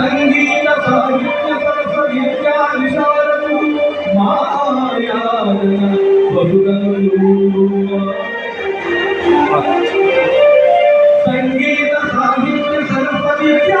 संगीत साहित्य संगीत साहित्य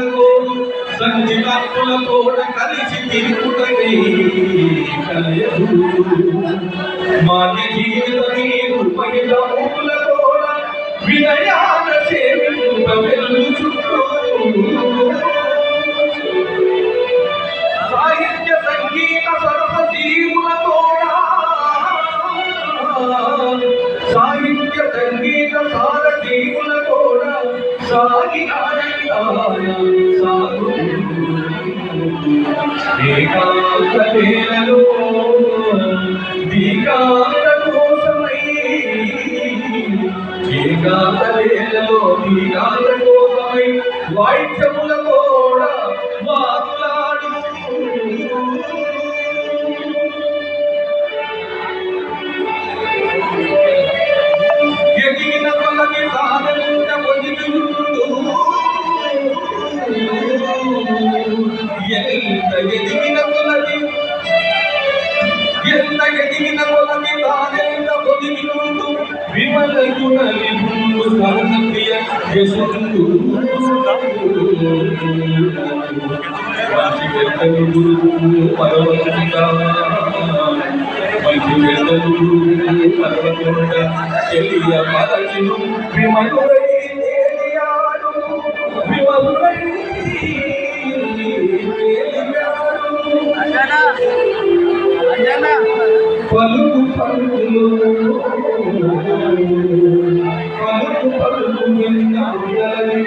ముఖం సొమ్మువారు ఆత్మోద్ధరణలోను సంచితాత్మలతోడ కలిసి తిరుగుటనే కలయదు. మాన్య జీవితమే ఉపయోగములతోడ వినయాన సేవింప వెలుచుకో సాహిత్య సంగీత సరస జీవులతోడ సాహిత్య సంగీత సార సాగి ఆనందాయ సాగు దీకాంత కోసమై ఏకాంతేలలో దీకాంత కోసమై వాయిద్యముల కూడా మాతుల విమల గుణ సహనప్రియ యశుండు వాసి పెద్దలు గురువు పర్వతంగా మంచి పెద్దలు గురువు పర్వతంగా చెలియ విమలుడై విమలుడై పలుకు పలుకులు